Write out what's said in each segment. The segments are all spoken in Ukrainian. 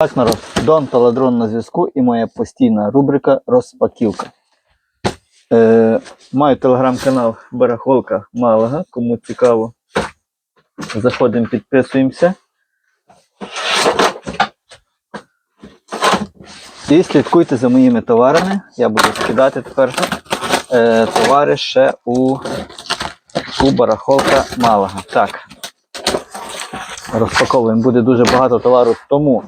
Так, народ, Дон Таладрон на зв'язку і моя постійна рубрика Розпаківка. Е, маю телеграм-канал Барахолка Малага. Кому цікаво, заходимо, підписуємося. І слідкуйте за моїми товарами. Я буду скидати тепер е, товари ще у, у Барахолка Малага. Так. Розпаковуємо. Буде дуже багато товару, тому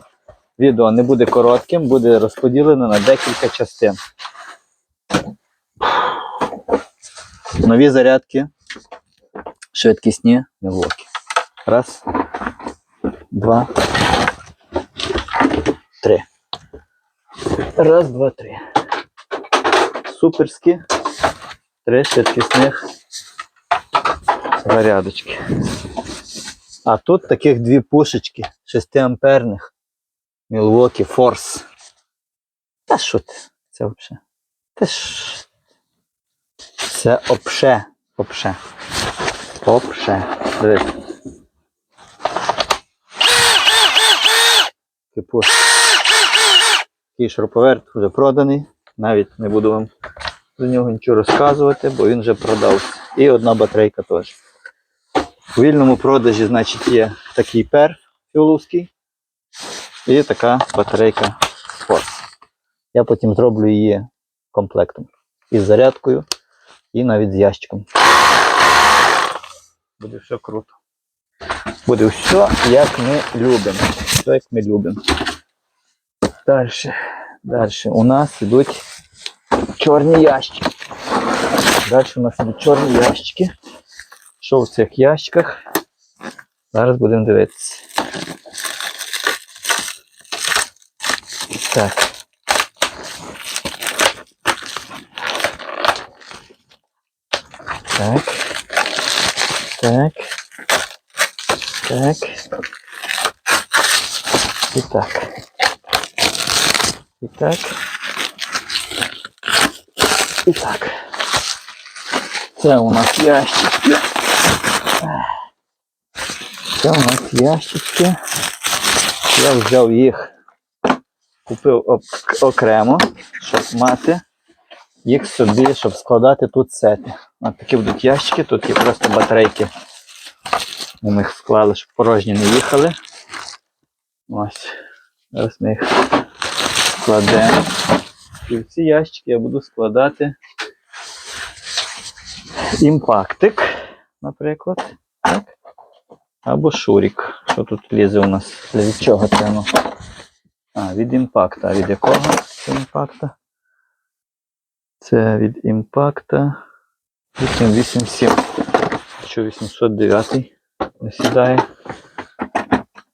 відео не буде коротким, буде розподілено на декілька частин. Нові зарядки, швидкісні невлоки. Раз, два, три. Раз, два, три. Суперські. Три швидкісних зарядочки. А тут таких дві пушечки 6 амперних. Milwaukee Force. Та що ти? Це взагалі? Та ж. Це обше. Обше. Обше. Дивись. Типу. Такий шуруповерт вже проданий. Навіть не буду вам за нього нічого розказувати, бо він вже продався. І одна батарейка теж. У вільному продажі, значить, є такий перф фіоловський. І така батарейка Force. Я потім зроблю її комплектом. Із зарядкою і навіть з ящиком. Буде все круто. Буде все, як ми любимо. Все, як ми любимо. Далі. Далі. У нас йдуть чорні ящики. Далі у нас йдуть чорні ящики. Що в цих ящиках? Зараз будемо дивитися. Так. Так. Так. Так. І так. І так. І так. Це у нас ящички. Це у нас ящички. Я взяв їх купив окремо, щоб мати їх собі, щоб складати тут сети. Ось такі будуть ящики, тут є просто батарейки. Ми їх склали, щоб порожні не їхали. Ось. Зараз ми їх складемо. І в ці ящики я буду складати імпактик, наприклад. Так. Або шурік. Що тут лізе у нас? Для чого це? А, від імпакта. А від якого це імпакта? Це від імпакта 887. Що 809 не сідає.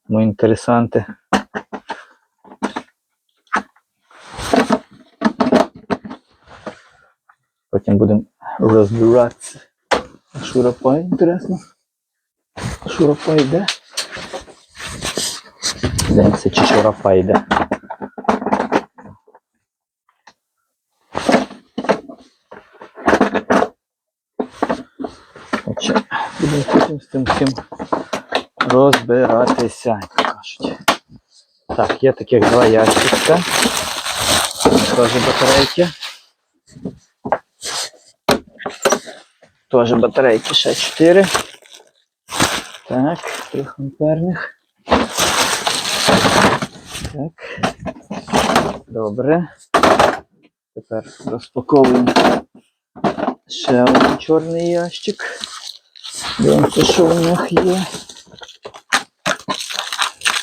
Ну, інтересанти. Потім будемо розбиратися. А Шурапай, інтересно. Шурапай йде? Дивимося, чи шурапай йде. Будемо цим всім розбиратися, як кажуть. Так, є таких два ящичка. Теж батарейки. Теж батарейки ще 4. Так, трьохамперних. Так. Добре. Тепер розпаковуємо ще один чорний ящик. Дивимося, що в них є.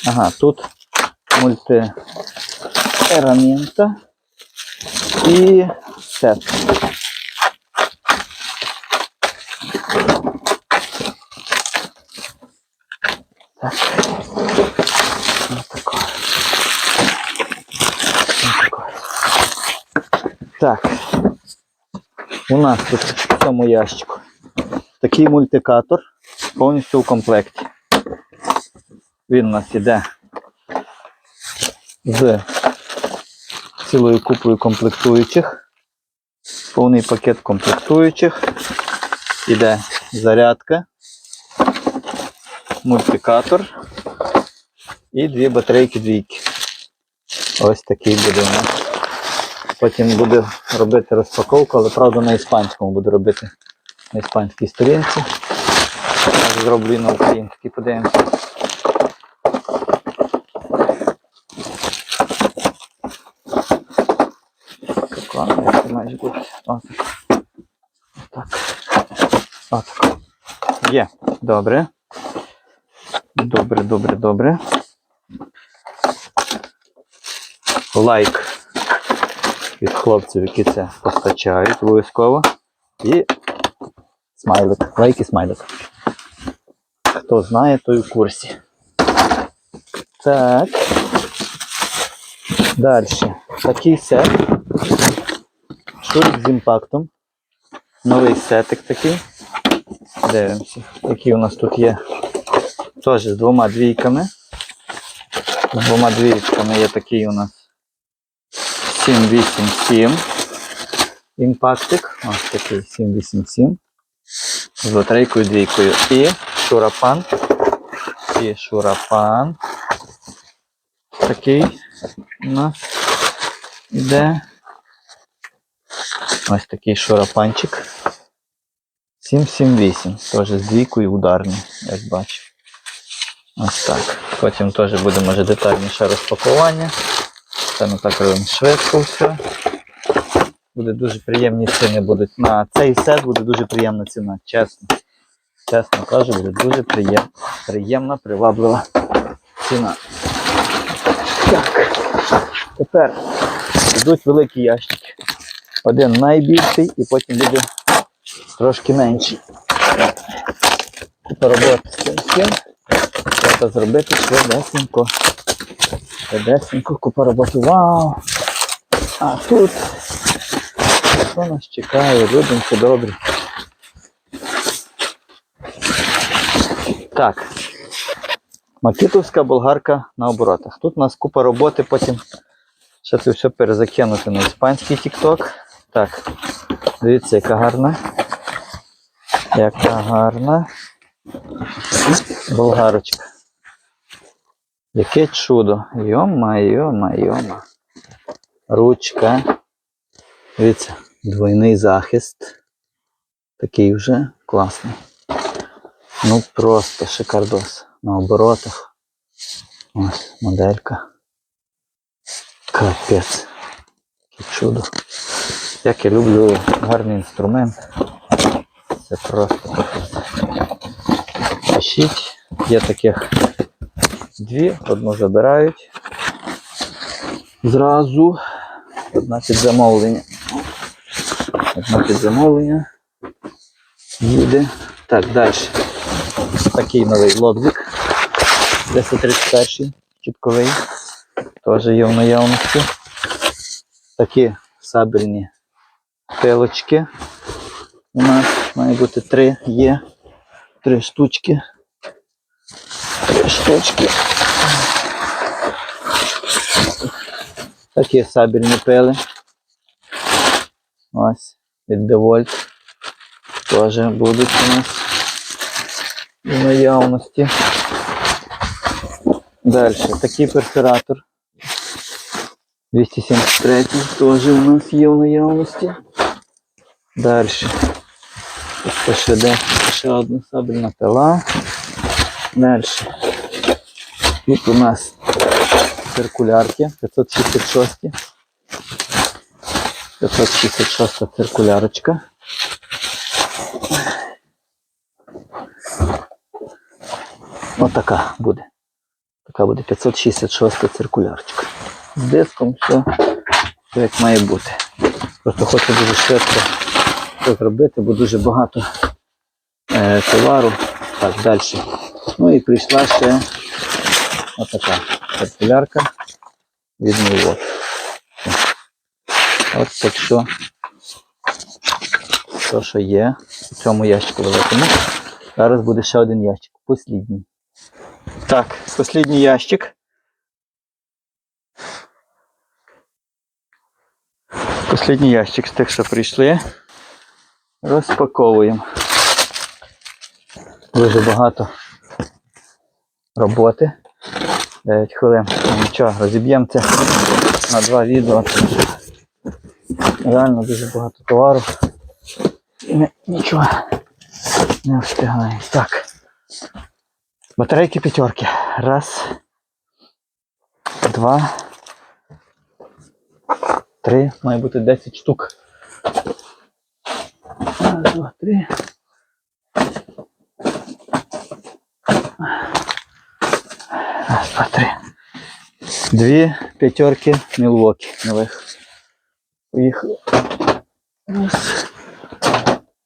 Ага, тут мультиерамента і сет. Так. Ось таке. Ось таке. Так. У нас тут в цьому ящику такий мультикатор повністю в комплекті. Він у нас іде з цілою купою комплектуючих. Повний пакет комплектуючих. Іде зарядка, мультикатор і дві батарейки двійки. Ось такий буде у нас. Потім буду робити розпаковку, але правда на іспанському буду робити на іспанській сторінці. Зроблю на українській, подивимося. Є. Добре. Добре, добре, добре. Лайк від хлопців, які це постачають обов'язково. І смайлик. Лайк і смайлик. Хто знає, той у курсі. Так. Далі. Такий сет. Шурик з імпактом. Новий сетик такий. Дивимося, який у нас тут є. Теж з двома двійками. З двома двійками є такий у нас 787 імпактик. Ось такий 787. З батарейкою двійкою. І шурапан. І шурапан. Такий у нас іде. Ось такий шурапанчик. 778. Теж з двійкою ударний, як бачу. Ось так. Потім теж буде може детальніше розпакування. Це ми так робимо швидко все. Буде дуже приємні ціни будуть. На цей сет буде дуже приємна ціна, чесно. Чесно кажу, буде дуже приєм... приємна, приваблива ціна. Так. Тепер йдуть великі ящики. Один найбільший і потім буде трошки менший. Купа з цим. Треба зробити швидесенько. Роботи. Вау! А тут що нас чекає? Людинці добрі. Так. Макітовська болгарка на оборотах. Тут у нас купа роботи, потім ще це все перезакинути на іспанський TikTok. Так, дивіться, яка гарна. Яка гарна. Болгарочка. Яке чудо. Йома, йома, йома. Ручка. Дивіться, двойний захист. Такий вже класний. Ну просто шикардос. На оборотах. Ось моделька. Капець. Яке чудо. Як я люблю гарний інструмент. Це просто. Пишіть. Є таких дві, одну забирають. Зразу. Одна під замовлення. Одна під замовлення. Їде. Так, далі. Такий новий лобзик. 1031 чітковий. Теж є в наявності. Такі сабельні пилочки. У нас має бути три є. Три штучки. Штучки. Такі сабельні пили. Ось, від Девольт. Теж будуть у нас в наявності. Далі, такий перфоратор. 273 теж у нас є в наявності. Далі. Ще ще одна сабельна пила. Далі. Тут у нас циркулярки 566. 566 циркулярочка. Отака буде. Така буде 566 циркулярочка. З диском все, все як має бути. Просто хочу дуже швидко це зробити, бо дуже багато е, товару. Так, далі. Ну і прийшла ще отака циркулярка від Мілвок. От так що, то, що є в цьому ящику великому. Зараз буде ще один ящик. Послідній. Так, послідній ящик. Послідній ящик з тих, що прийшли. Розпаковуємо. Дуже багато роботи. 9 хвилин. Нічого, розіб'ємо це на два відео. Реально дуже багато товару. І нічого не встигаємо. Так. Батарейки п'ятерки. Раз. Два. Три. Має бути 10 штук. Раз, два, три. Раз, два, три. Дві п'ятерки Мілвокі нових. Поїхали. Раз.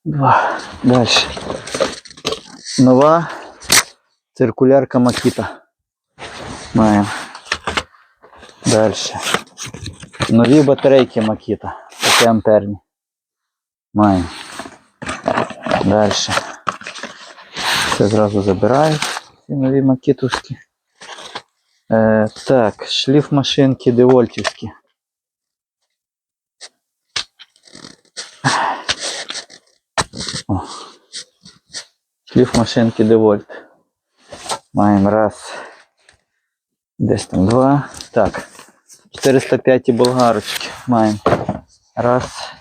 Два. Далі. Нова циркулярка Макіта. Маємо. Далі. Нові батарейки Макіта. 5 амперні. Маємо. Далі. Це зразу забирають. Ці нові макітовські. Е, так, шліф машинки девольтівські. О. Шліф машинки девольт. Маємо раз. Десь там два. Так. 405 болгарочки. Маємо. Раз.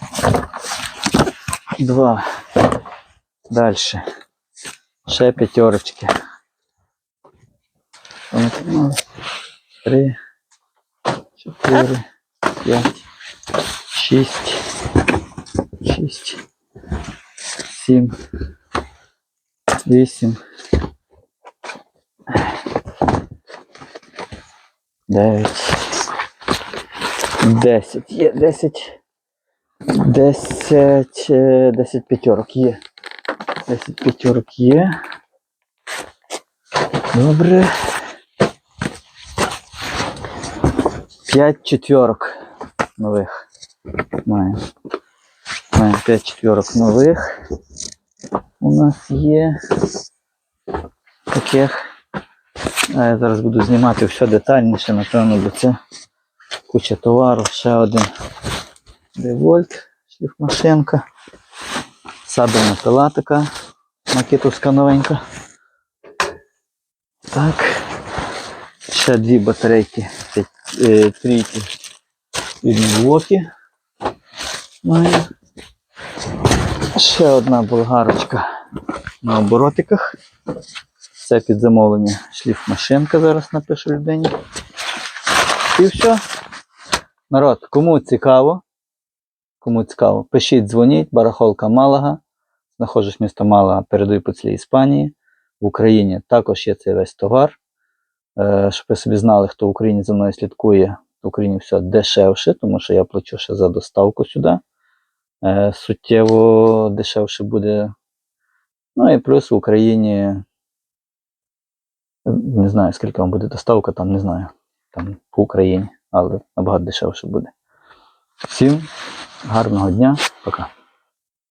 Два. Далі. Ще п'ятерочки. Там тут мало. Три. Чотири. П'ять. Шість. Шість. Сім. Вісім. Дев'ять. Десять. Є десять. Десять. е, Десять п'ятерок є. Десять п'ятерок є. Добре. П'ять четверок нових. Маємо. Маємо п'ять четверок нових. У нас є таких. А я зараз буду знімати все детальніше, напевно, бо це куча товару. Ще один девольт, шліфмашинка. Сабельна пила така макетовська новенька. Так. Ще дві батарейки е, трійки від Milwaukee. Маю. Ще одна болгарочка на оборотиках. Це під замовлення шліфмашинка, зараз напишу людині. І все. Народ, кому цікаво, кому цікаво, пишіть, дзвоніть, барахолка Малага. Знаходжусь місто Малага, передаю по цілій Іспанії. В Україні також є цей весь товар. Е, щоб ви собі знали, хто в Україні за мною слідкує, в Україні все дешевше, тому що я плачу ще за доставку сюди. Е, суттєво дешевше буде. Ну і плюс в Україні. Не знаю, скільки вам буде доставка, там не знаю. Там по Україні, але набагато дешевше буде. Всім гарного дня, пока.